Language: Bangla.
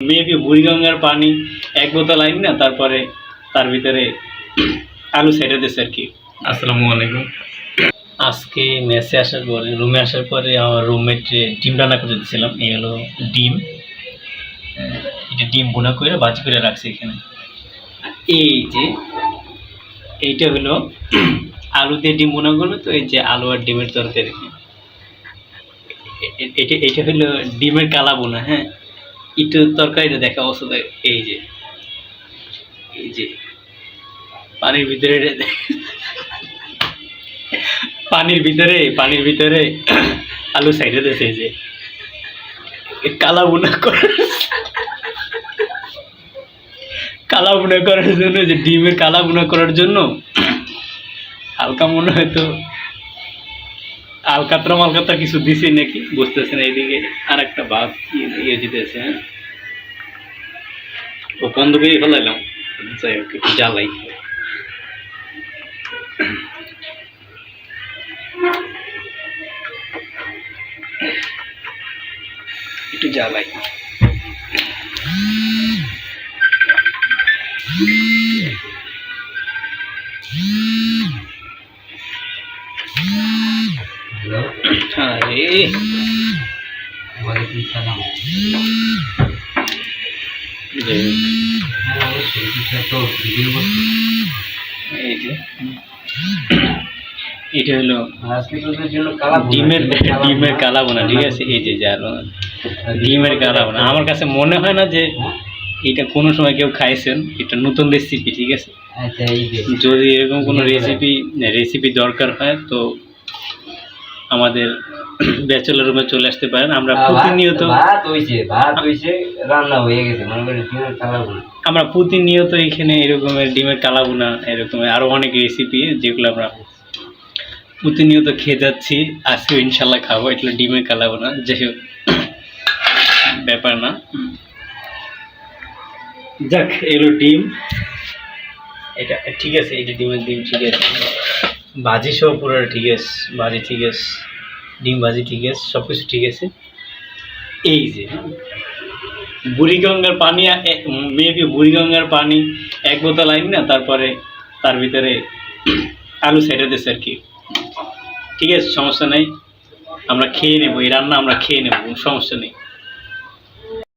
মেবি বুড়িগঙ্গার পানি এক বোতল আইন না তারপরে তার ভিতরে আলু সাইডে দিয়েছে আর কি। আসসালামু আলাইকুম। আজকে মেসে আসার পরে রুমে আসার পরে আমার রুমমেট ডিম রান্না করে দিয়েছিলাম এই হলো ডিম। এটা ডিম বোনা করে বাজি করে রাখছি এখানে। এই যে এইটা হলো আলু দিয়ে ডিম বোনা করবে তো এই যে আলু আর ডিমের তরকারি। এটা এটা হলো ডিমের কালা বোনা হ্যাঁ। একটু তরকারিটা দেখা অবস্থা এই যে। এই যে। পানির ভিতরে পানির ভিতরে পানির ভিতরে। আলু সাইডে এই যে। কালা বুনা করার কালা বুনা করার জন্য, যে ডিমের কালা বুনা করার জন্য। হালকা মনে হয় তো আলকাতরা মালকাতরা কিছু দিছি নাকি বুঝতেছে না এইদিকে আর একটা ভাত ইয়ে- ইয়ে দিতেছে হ্যাঁ ও বন্ধ করে ফেলাইলাম যাই হোক একটু জ্বালাই একটু জ্বালাই হ্যালো আরে। ওয়ালাইকুম সালাম এটা হলো ডিমের ডিমের কালা বোনা ঠিক আছে? এই যে যার ডিমের কালা বোনা আমার কাছে মনে হয় না যে? এটা কোনো সময় কেউ খাইছেন। এটা নতুন রেসিপি ঠিক আছে? আচ্ছা যদি এরকম কোনো রেসিপি রেসিপি দরকার হয় তো আমাদের ব্যাচেলার রুমে চলে আসতে পারেন। আমরা প্রতিনিয়ত ভাত হইছে ভাত হইছে রান্না হয়ে গেছে। মনে করেন ডিমের কালা আমরা প্রতিনিয়ত এখানে এরকমের ডিমের কালাবুনা এরকম আরও অনেক রেসিপি যেগুলো আমরা প্রতিনিয়ত খেয়ে যাচ্ছি। আজকে ইনশাল্লাহ খাব এটা ডিমের কালাবুনা যাই হোক ব্যাপার না। যাক এগুলো ডিম। এটা ঠিক আছে এটা ডিমের ডিম ঠিক আছে। ভাজি সব পুরো ঠিক আছে ভাজি ঠিক আছে, ডিম ভাজি ঠিক আছে সব কিছু ঠিক আছে। এই যে, বুড়িগঙ্গার পানি মেবি বুড়িগঙ্গার পানি এক বোতল আইন না, তারপরে তার ভিতরে আলু সাইডে দিয়েছে আর কি। ঠিক আছে, সমস্যা নেই, আমরা খেয়ে নেব, এই রান্না আমরা খেয়ে নেব সমস্যা নেই।